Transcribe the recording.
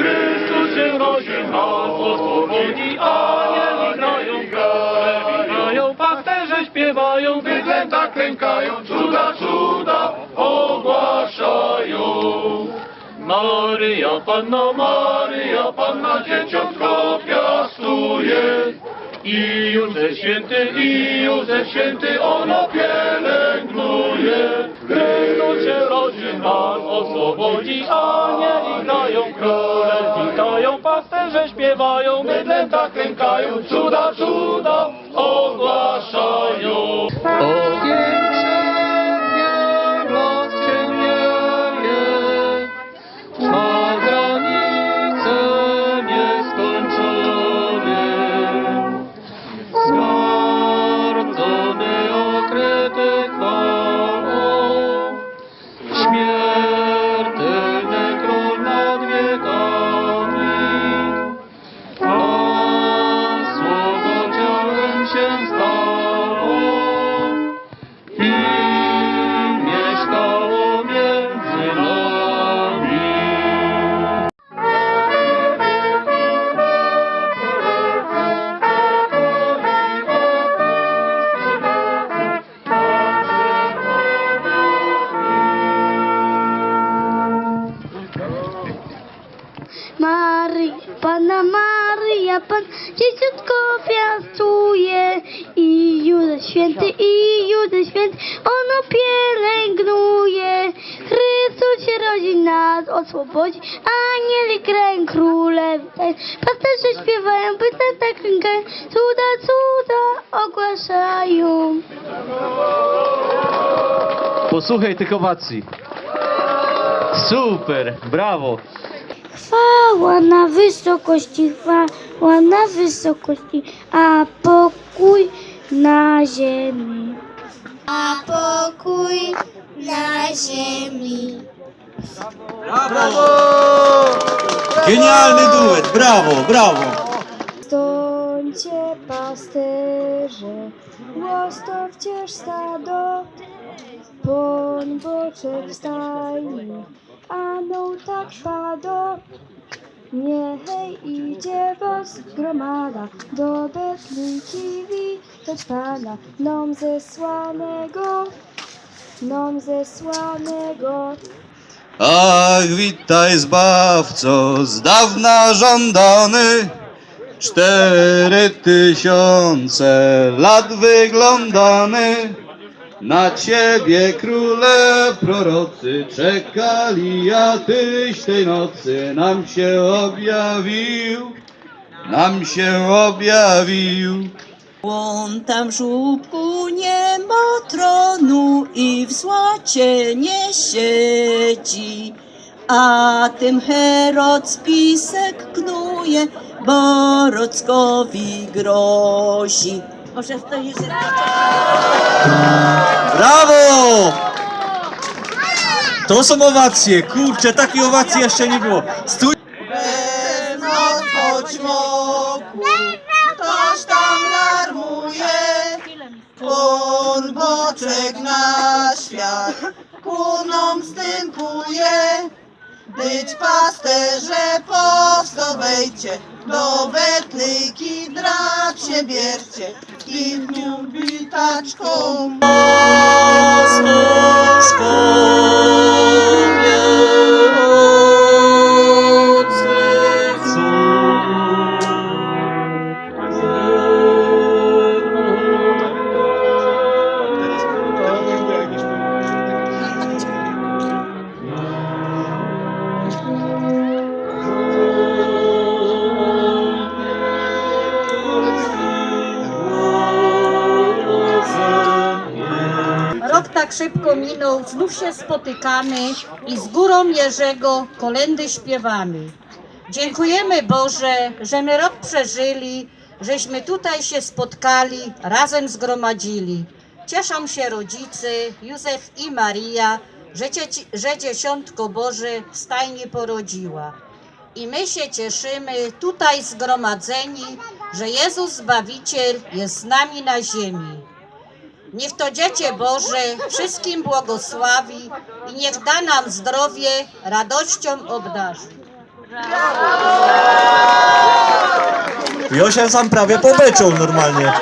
Chrystus się rodzi, nas oswobodzi, anieli grają, górę witają, pasterze śpiewają, bydlęta klękają, cuda, cuda ogłaszają. Maryja Panna, Maryja Panna, dzieciątko piastuje. I Józef święty, i Józef święty, ono pielęgnuje. Chrystus się rodzi, nas oswobodzi, anieli grają, witają, pasterze śpiewają, bydlęta klękają, cuda, cuda ogłaszają. Zgardzony, okryty chwałą, Maryja, Panna Maryja, Pan dzieciątko piastuje i Józef święty, i Józef święty, ono pielęgnuje. Chrystus się rodzi, nas oswobodzi, anieli krajem króle witają. Pasterze śpiewają, pytań tak klękają, cuda, cuda ogłaszają. Posłuchaj tych owacji. Super, brawo. Chwała na wysokości, chwała na wysokości, a pokój na ziemi. A pokój na ziemi. Genialny duet, brawo, brawo. Stońcie pasterze, łostowcie stado, poń boczek stajni, ano tak pado. Niechaj idzie was gromada, do Betliki witać Pana, nom zesłanego, nom zesłanego. Ach, witaj zbawco, z dawna żądany. Cztery tysiące lat wyglądany. Na ciebie króle prorocy czekali, a tyś tej nocy nam się objawił. Nam się objawił. On tam w żłóbku nie ma tronu i w złocie nie siedzi, a tym Herod spisek knuje, bo Rockowi grozi. Może to jest... To są owacje, kurczę, takiej owacji jeszcze nie było. Stój! Bez odpoczmoku, ktoś tam larmuje, Pon boczek na świat, kunom stępuje. Być pasterze, powstawajcie, do Betlyki drać się bierzcie i w nią witaczką. Rok tak szybko minął, znów się spotykamy i z górą Jerzego kolendy śpiewamy. Dziękujemy Boże, że my rok przeżyli, żeśmy tutaj się spotkali, razem zgromadzili. Cieszą się rodzice, Józef i Maria, że, że dziesiątko Boże w stajni porodziła. I my się cieszymy tutaj zgromadzeni, że Jezus Zbawiciel jest z nami na ziemi. Niech to Dziecię Boże wszystkim błogosławi i niech da nam zdrowie, radością obdarzy. Josia sam prawie pobeczą normalnie.